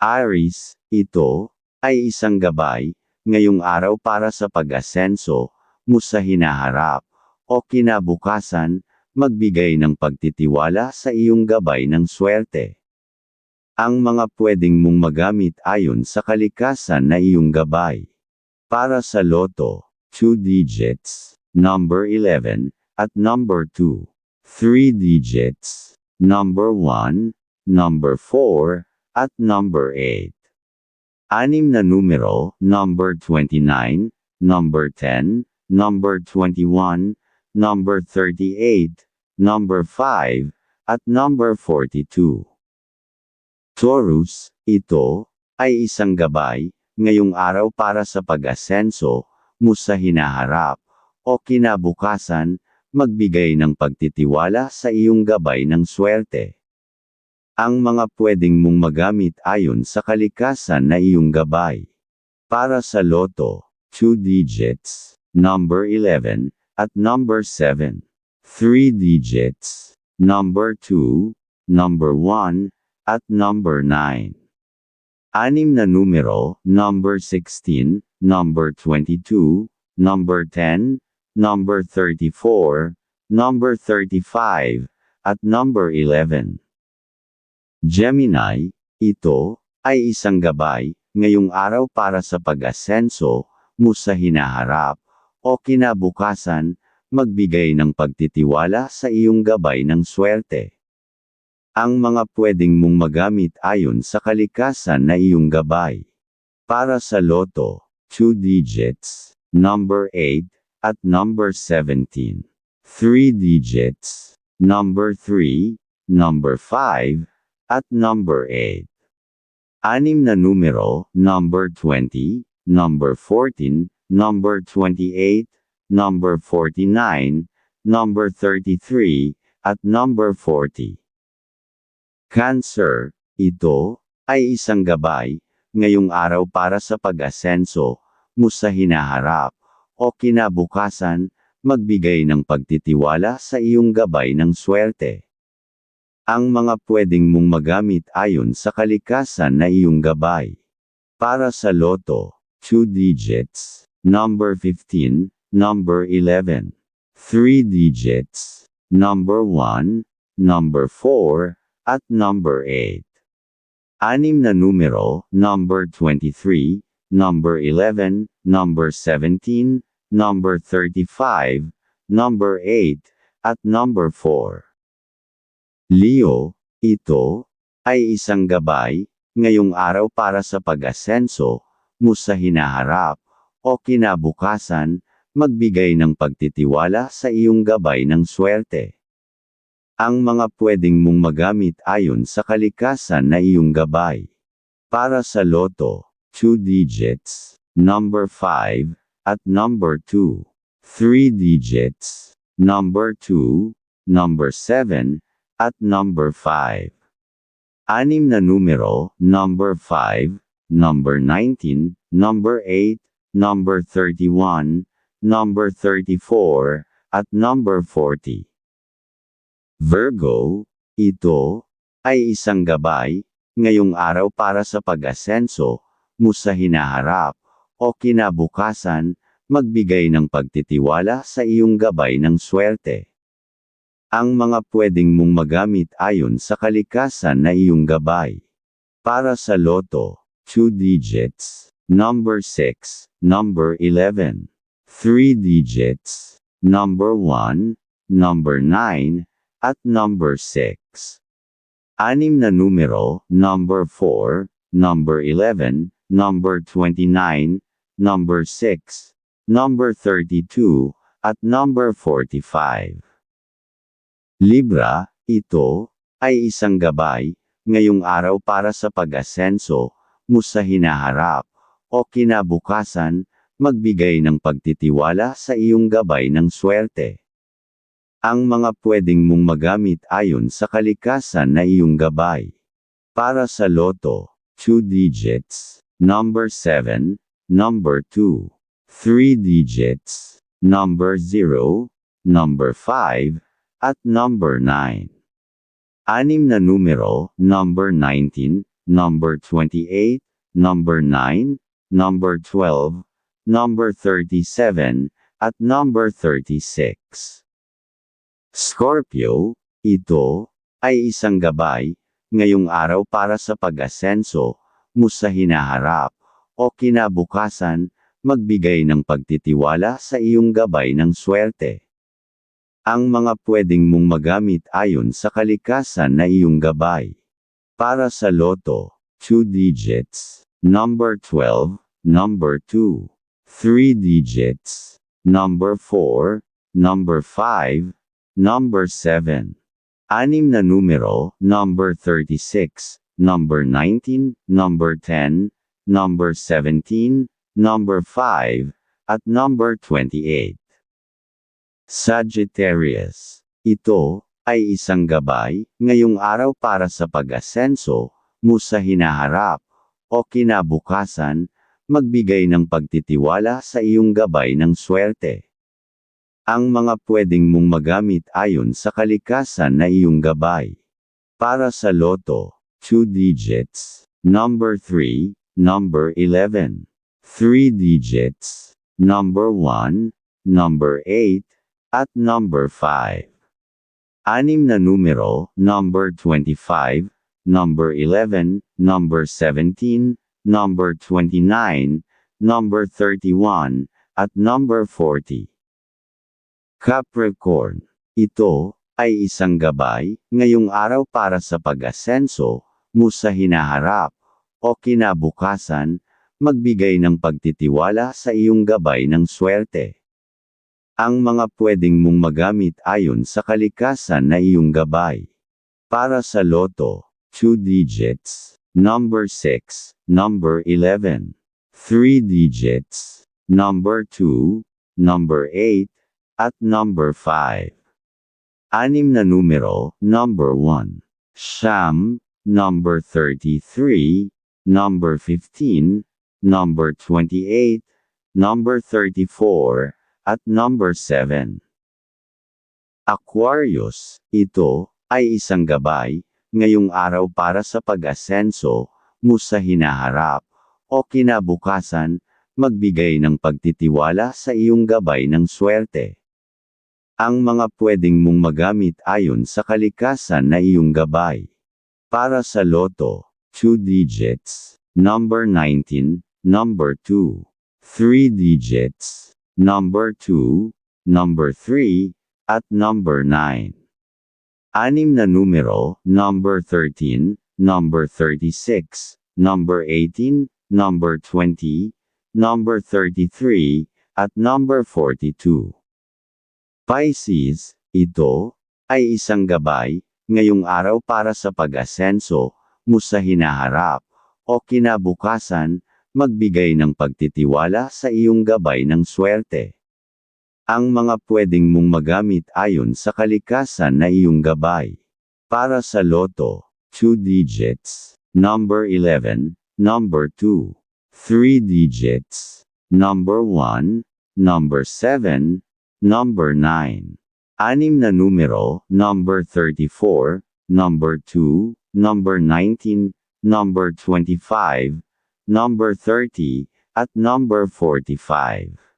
Aris, ito, ay isang gabay, ngayong araw para sa pag-asenso, mo sa hinaharap, o kinabukasan, magbigay ng pagtitiwala sa iyong gabay ng swerte. Ang mga pwedeng mong magamit ayon sa kalikasan na iyong gabay. Para sa loto, 2 digits, number 11, at number 2, 3 digits, number 1, number 4, at number 8. Anim na numero, number 29, number 10, number 21, number 38, number 5, at number 42. Taurus, ito, ay isang gabay, ngayong araw para sa pag-asenso, mo sa hinaharap, o kinabukasan, magbigay ng pagtitiwala sa iyong gabay ng swerte. Ang mga pwedeng mong magamit ayon sa kalikasan na iyong gabay. Para sa loto, 2 digits, number 11, at number 7. 3 digits, number 2, number 1, at number 9. Anim na numero, number 16, number 22, number 10, number 34, number 35, at number 11. Gemini, ito, ay isang gabay, ngayong araw para sa pag-asenso, mo sa hinaharap, o kinabukasan, magbigay ng pagtitiwala sa iyong gabay ng swerte. Ang mga pwedeng mong magamit ayon sa kalikasan na iyong gabay. Para sa loto, 2 digits, number 8, at number 17. 3 digits, number 3, number 5, at number 8. Anim na numero, number 20, number 14, number 28, number 49, number 33, at number 40. Cancer, ito, ay isang gabay, ngayong araw para sa pag-asenso, mo sa hinaharap, o kinabukasan, magbigay ng pagtitiwala sa iyong gabay ng swerte. Ang mga pwedeng mong magamit ayon sa kalikasan na iyong gabay. Para sa loto, 2 digits, number 15, number 11, 3 digits, number 1, number 4, at number 8. Anim na numero, number 23, number 11, number 17, number 35, number 8, at number 4. Leo, ito, ay isang gabay, ngayong araw para sa pag-asenso, mo sa hinaharap, o kinabukasan, magbigay ng pagtitiwala sa iyong gabay ng swerte. Ang mga pwedeng mong magamit ayon sa kalikasan na iyong gabay. Para sa loto, 2 digits, number 5, at number 2. 3 digits, number 2, number 7, at number 5. Anim na numero, number 5, number 19, number 8, number 31, number 34, at number 40. Virgo, ito, ay isang gabay, ngayong araw para sa pag-asenso, mo sa hinaharap, o kinabukasan, magbigay ng pagtitiwala sa iyong gabay ng swerte. Ang mga pwedeng mong magamit ayon sa kalikasan na iyong gabay. Para sa loto, 2 digits, number 6, number 11, 3 digits, number 1, number 9, at number 6. Anim na numero, number 4, number 11, number 29, number 6, number 32, at number 45. Libra, ito, ay isang gabay, ngayong araw para sa pag-asenso, mo sa hinaharap, o kinabukasan, magbigay ng pagtitiwala sa iyong gabay ng swerte. Ang mga pwedeng mong magamit ayon sa kalikasan na iyong gabay. Para sa loto, 2 digits, number 7, number 2, 3 digits, number 0, number 5, at number 9. Anim na numero, number 19, number 28, number 9, number 12, number 37, at number 36. Scorpio, ito ay isang gabay ngayong araw para sa pag-asenso mo sa hinaharap o kinabukasan, magbigay ng pagtitiwala sa iyong gabay ng swerte. Ang mga pwedeng mong magamit ayon sa kalikasan na iyong gabay. Para sa loto, 2 digits, number 12, number 2, 3 digits, number 4, number 5, number 7. Anim na numero, number 36, number 19, number 10, number 17, number 5, at number 28. Sagittarius. Ito ay isang gabay ngayong araw para sa pag-asenso mo sa hinaharap o kinabukasan, magbigay ng pagtitiwala sa iyong gabay ng swerte. Ang mga pwedeng mong magamit ayon sa kalikasan na iyong gabay. Para sa loto, 2 digits, number 3, number 11, 3 digits, number 1, number 8, at number 5. Anim na numero, number 25, number 11, number 17, number 29, number 31, at number 40. Capricorn. Ito ay isang gabay ngayong araw para sa pag-asenso mo sa hinaharap o kinabukasan, magbigay ng pagtitiwala sa iyong gabay ng swerte. Ang mga pwedeng mong magamit ayon sa kalikasan na iyong gabay. Para sa loto, 2 digits, number 6, number 11, 3 digits, number 2, number 8, at number 5. Anim na numero, number 1, Sham, number 33, number 15, number 28, number 34, at number 7. Aquarius, ito ay isang gabay ngayong araw para sa pag-asenso mo sa hinaharap o kinabukasan, magbigay ng pagtitiwala sa iyong gabay ng swerte. Ang mga pwedeng mong magamit ayon sa kalikasan na iyong gabay. Para sa loto, 2 digits, number 19, number 2, 3 digits, number 2, number 3, at number 9. Anim na numero, number 13, number 36, number 18, number 20, number 33, at number 42. Pisces, ito, ay isang gabay, ngayong araw para sa pag-asenso, mo sa hinaharap, o kinabukasan, magbigay ng pagtitiwala sa iyong gabay ng swerte. Ang mga pwedeng mong magamit ayon sa kalikasan na iyong gabay. Para sa loto, 2 digits, number 11, number 2, 3 digits, number 1, number 7, number 9. Anim na numero, number 34, number 2, number 19, number 25, number 30, at number 45.